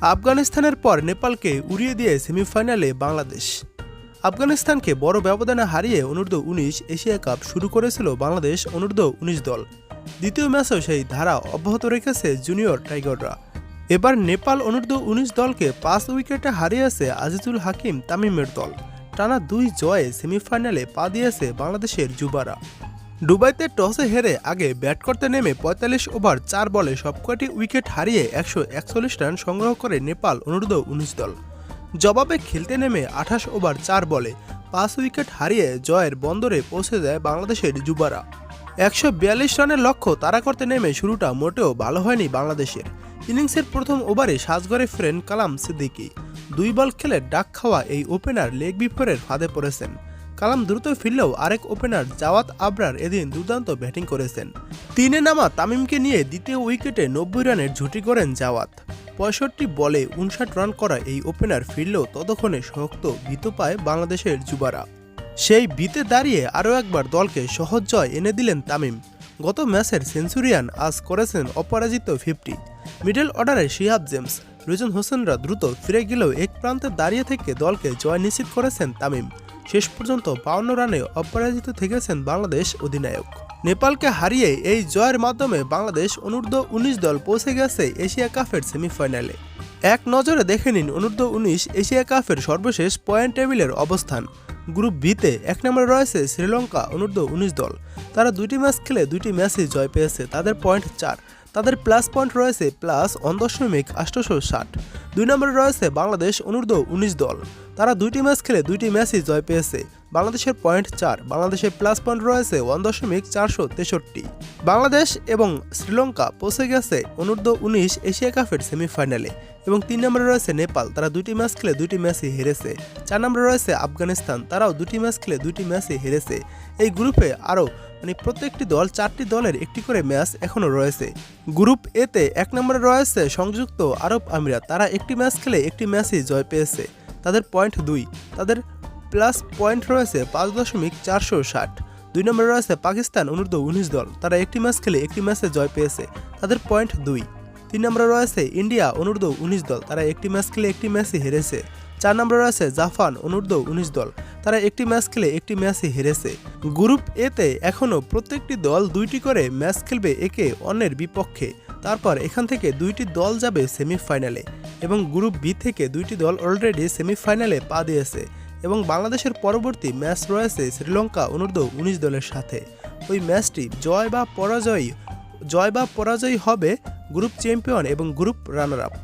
আফগানিস্তানের পর নেপালকে উড়িয়ে দিয়ে সেমিফাইনালে বাংলাদেশ। আফগানিস্তানকে বড় ব্যবধানে হারিয়ে অনূর্ধ্ব উনিশ এশিয়া কাপ শুরু করেছিল বাংলাদেশ অনূর্ধ্ব উনিশ দল। দ্বিতীয় ম্যাচেও সেই ধারা অব্যাহত রেখেছে জুনিয়র টাইগাররা। এবার নেপাল অনূর্ধ্ব উনিশ দলকে পাঁচ উইকেটে হারিয়েছে আজিজুল হাকিম তামিমের দল। টানা দুই জয়ে সেমিফাইনালে পা দিয়েছে বাংলাদেশের যুবারা। দুবাইতে টসে হেরে আগে ব্যাট করতে নেমে পঁয়তাল্লিশ ওভার, চার বলে সবকটি উইকেট হারিয়ে একশো একচল্লিশ রান সংগ্রহ করে নেপাল অনূর্ধ্ব উনিশ দল। জবাবে খেলতে নেমে আঠাশ ওভার, চার বলে পাঁচ উইকেট হারিয়ে জয়ের বন্দরে পৌঁছে যায় বাংলাদেশের যুবারা। একশো বিয়াল্লিশ রানের লক্ষ্য তাড়া করতে নেমে শুরুটা মোটেও ভালো হয়নি বাংলাদেশের। ইনিংসের প্রথম ওভারে সাজগড়ে ফ্রেন কালাম সিদ্দিকি দুই বল খেলে ডাক খাওয়া এই ওপেনার লেগ বিফোরের ফাঁদে পড়েছেন। কালাম দ্রুত ফিরলেও আরেক ওপেনার জাওয়াত আবরার এদিন দুর্দান্ত ব্যাটিং করেছেন। তিনে নামা তামিমকে নিয়ে দ্বিতীয় উইকেটে নব্বই রানের ঝুঁটি করেন জাওয়াত। পঁয়ষট্টি বলে উনষাট রান করা এই ওপেনার ফিরলেও ততক্ষণে শক্ত ভীত পায় বাংলাদেশের যুবারা। সেই বিতে দাঁড়িয়ে আরও একবার দলকে সহজ জয় এনে দিলেন তামিম। গত ম্যাচের সেঞ্চুরিয়ান আজ করেছেন অপরাজিত ফিফটি। মিডল অর্ডারে শিহাব জেমস, রিজন হোসেনরা দ্রুত ফিরে গেলেও এক প্রান্তে দাঁড়িয়ে থেকে দলকে জয় নিশ্চিত করেছেন তামিম। শেষ পর্যন্ত বাউন্ন রানে অপরাজিত থেকেছেন বাংলাদেশ অধিনায়ক। নেপালকে হারিয়ে এই জয়ের মাধ্যমে বাংলাদেশ অনূর্ধ্ব উনিশ দল পৌঁছে গেছে এশিয়া কাপের সেমিফাইনালে। এক নজরে দেখে নিন অনূর্ধ্ব উনিশ এশিয়া কাপের সর্বশেষ পয়েন্ট টেবিলের অবস্থান। গ্রুপ বিতে এক নম্বরে রয়েছে শ্রীলঙ্কা অনূর্ধ্ব উনিশ দল। তারা দুইটি ম্যাচ খেলে দুইটি ম্যাচই জয় পেয়েছে তাদের পয়েন্ট চার। তাদের প্লাস পয়েন্ট রয়েছে প্লাস অন দশমিক আষ্টশো ষাট। দুই নম্বরে রয়েছে বাংলাদেশ অনূর্ধ্ব উনিশ দল। তারা দুইটি ম্যাচ খেলে দুইটি ম্যাচই জয় পেয়েছে। বাংলাদেশের পয়েন্ট চার, বাংলাদেশের প্লাস পয়েন্ট রয়েছে ওয়ান দশমিক চারশো তেষট্টি। বাংলাদেশ এবং শ্রীলঙ্কা পৌঁছে গেছে অনূর্ধ্ব উনিশ এশিয়া কাপের সেমিফাইনালে এবং তিন নম্বরে রয়েছে নেপাল, তারা দুটি ম্যাচ খেলে দুটি ম্যাচই হেরেছে। চার নম্বরে রয়েছে আফগানিস্তান, তারাও দুটি ম্যাচ খেলে দুটি ম্যাচই হেরেছে। এই গ্রুপে আরও মানে প্রত্যেকটি দল চারটি দলের একটি করে ম্যাচ এখনও রয়েছে। গ্রুপ এতে এক নম্বরে রয়েছে সংযুক্ত আরব আমিরাত। তারা একটি ম্যাচ খেলে একটি ম্যাচই জয় পেয়েছে। তাদের পয়েন্ট দুই। তাদের প্লাস পয়েন্ট রয়েছে পাঁচ দশমিক চারশো ষাট। দুই নম্বরে রয়েছে পাকিস্তান অনূর্ধ্ব উনিশ দল। তারা একটি ম্যাচ খেলে একটি ম্যাচে জয় পেয়েছে। তাদের পয়েন্ট দুই। তিন নম্বরে রয়েছে ইন্ডিয়া অনূর্ধ্ব উনিশ দল। তারা একটি ম্যাচ খেলে একটি ম্যাচই হেরেছে। চার নম্বরে রয়েছে জাপান অনূর্ধ্ব উনিশ দল। তারা একটি ম্যাচ খেলে একটি ম্যাচই হেরেছে। গ্রুপ এতে এখনও প্রত্যেকটি দল দুইটি করে ম্যাচ খেলবে একে অন্যের বিপক্ষে। তারপর এখান থেকে দুইটি দল যাবে সেমিফাইনালে এবং গ্রুপ বি থেকে দুইটি দল অলরেডি সেমিফাইনালে পা দিয়েছে এবং বাংলাদেশের পরবর্তী ম্যাচ রয়েছে শ্রীলঙ্কা, অনূর্ধ্ব উনিশ দলের সাথে। ওই ম্যাচটি জয় বা পরাজয়, জয় বা পরাজয় হবে গ্রুপ চ্যাম্পিয়ন এবং গ্রুপ রানার আপ